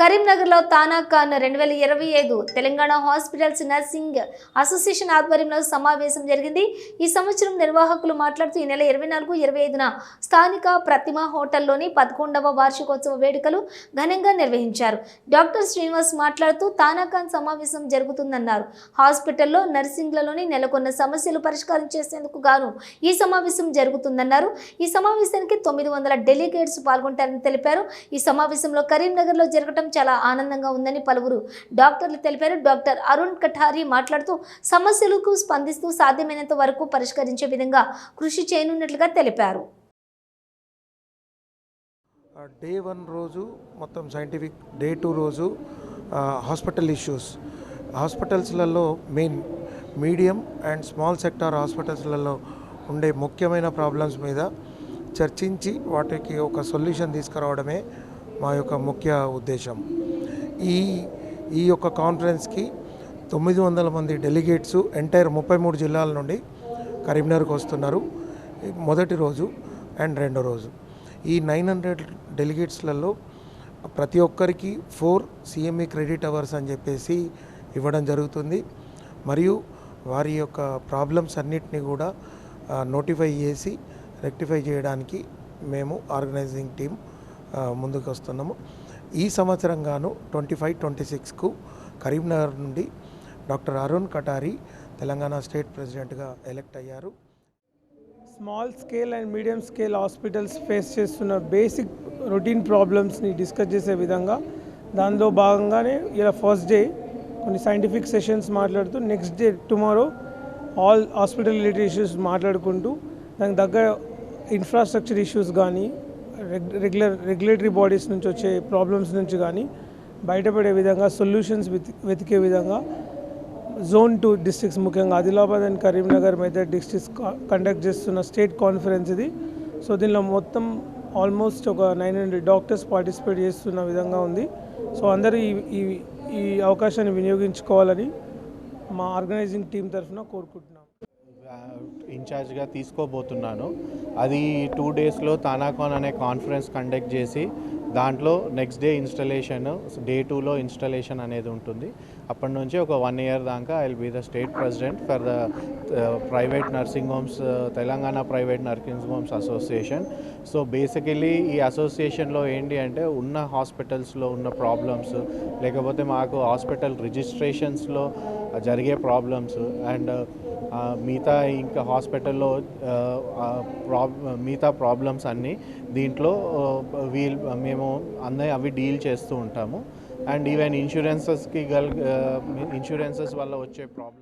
కరీంనగర్లో తానా ఖాన్ రెండు వేల ఇరవై ఐదు తెలంగాణ హాస్పిటల్స్ నర్సింగ్ అసోసియేషన్ ఆధ్వర్యంలో సమావేశం జరిగింది. ఈ సంవత్సరం నిర్వాహకులు మాట్లాడుతూ ఈ నెల ఇరవై నాలుగు ఇరవై ఐదున స్థానిక ప్రతిమ హోటల్లోని పదకొండవ వార్షికోత్సవ వేడుకలు ఘనంగా నిర్వహించారు. డాక్టర్ శ్రీనివాస్ మాట్లాడుతూ తానా ఖాన్ సమావేశం జరుగుతుందన్నారు. హాస్పిటల్లో నర్సింగ్లలోని నెలకొన్న సమస్యలు పరిష్కారం చేసేందుకు గాను ఈ సమావేశం జరుగుతుందన్నారు. ఈ సమావేశానికి తొమ్మిది వందల డెలిగేట్స్ పాల్గొంటారని తెలిపారు. ఈ సమావేశంలో కరీంనగర్లో జరగడం చాలా ఆనందంగా ఉందని పలువురు డాక్టర్లు తెలిపారు. డాక్టర్ అరుణ్ కఠారి మాట్లాడుతూ సమస్యలకు స్పందిస్తూ సాధ్యమైనంత వరకు పరిష్కరించే విధంగా కృషి చేయనున్నట్లుగా తెలిపారు. డే వన్ రోజు మొత్తం సైంటిఫిక్ డే టూ రోజు hospital issues. హాస్పిటల్స్లలో main medium and small sector హాస్పిటల్స్లలో ఉండే ముఖ్యమైన ప్రాబ్లమ్స్ మీద చర్చించి వాటికి ఒక సొల్యూషన్ తీసుకురావడమే మా యొక్క ముఖ్య ఉద్దేశం. ఈ ఈ యొక్క కాన్ఫరెన్స్కి తొమ్మిది వందల మంది డెలిగేట్స్ ఎంటైర్ ముప్పై మూడు జిల్లాల నుండి కరీంనగర్కి వస్తున్నారు. మొదటి రోజు అండ్ రెండో రోజు. ఈ నైన్ హండ్రెడ్ డెలిగేట్స్లలో ప్రతి ఒక్కరికి ఫోర్ సిఎంఈ క్రెడిట్ అవర్స్ అని చెప్పేసి ఇవ్వడం జరుగుతుంది. మరియు వారి యొక్క ప్రాబ్లమ్స్ అన్నిటినీ కూడా నోటిఫై చేసి రెక్టిఫై చేయడానికి మేము ఆర్గనైజింగ్ టీం ముందుకు వస్తున్నాము ఈ సంవత్సరం గాను ట్వంటీ ఫైవ్ ట్వంటీ సిక్స్కు కరీంనగర్ నుండి డాక్టర్ అరుణ్ కటారి తెలంగాణ స్టేట్ ప్రెసిడెంట్గా ఎలెక్ట్ అయ్యారు. Small scale and medium scale hospitals face చేస్తున్న బేసిక్ రొటీన్ ప్రాబ్లమ్స్ని డిస్కస్ చేసే విధంగా దానిలో భాగంగానే ఇలా ఫస్ట్ డే కొన్ని సైంటిఫిక్ సెషన్స్ మాట్లాడుతూ next day tomorrow all hospital related issues మాట్లాడుకుంటూ దానికి దగ్గర ఇన్ఫ్రాస్ట్రక్చర్ ఇష్యూస్ కానీ రెగ్యులర్ రెగ్యులేటరీ బాడీస్ నుంచి వచ్చే ప్రాబ్లమ్స్ నుంచి కానీ బయటపడే విధంగా సొల్యూషన్స్ వెతికే విధంగా జోన్ టూ డిస్ట్రిక్ట్స్ ముఖ్యంగా Adilabad and Karimnagar Medak districts conduct చేస్తున్న స్టేట్ కాన్ఫరెన్స్ ఇది. సో దీనిలో మొత్తం ఆల్మోస్ట్ ఒక నైన్ హండ్రెడ్ డాక్టర్స్ పార్టిసిపేట్ చేస్తున్న విధంగా ఉంది. సో అందరూ ఈ ఈ అవకాశాన్ని వినియోగించుకోవాలని మా ఆర్గనైజింగ్ టీం తరఫున కోరుకుంటున్నాం. ఇన్ఛార్జ్గా తీసుకోబోతున్నాను. అది టూ డేస్లో తానాకాన్ అనే కాన్ఫరెన్స్ కండక్ట్ చేసి దాంట్లో నెక్స్ట్ డే ఇన్స్టలేషన్ డే టూలో ఇన్స్టలేషన్ అనేది ఉంటుంది. అప్పటి నుంచి ఒక వన్ ఇయర్ దాకా I will be the state president for the private nursing homes Telangana private nursing homes association. So basically ఈ అసోసియేషన్లో ఏంటి అంటే ఉన్న హాస్పిటల్స్లో ఉన్న ప్రాబ్లమ్స్ లేకపోతే మాకు హాస్పిటల్ రిజిస్ట్రేషన్స్లో జరిగే ప్రాబ్లమ్స్ అండ్ మిగతా ఇంకా హాస్పిటల్లో ప్రాబ్ మిగతా ప్రాబ్లమ్స్ అన్నీ దీంట్లో వీల్ మేము అన్నీ అవి డీల్ చేస్తూ ఉంటాము. అండ్ ఈవెన్ ఇన్సూరెన్సెస్కి గల్ ఇన్సూరెన్సెస్ వల్ల వచ్చే ప్రాబ్లమ్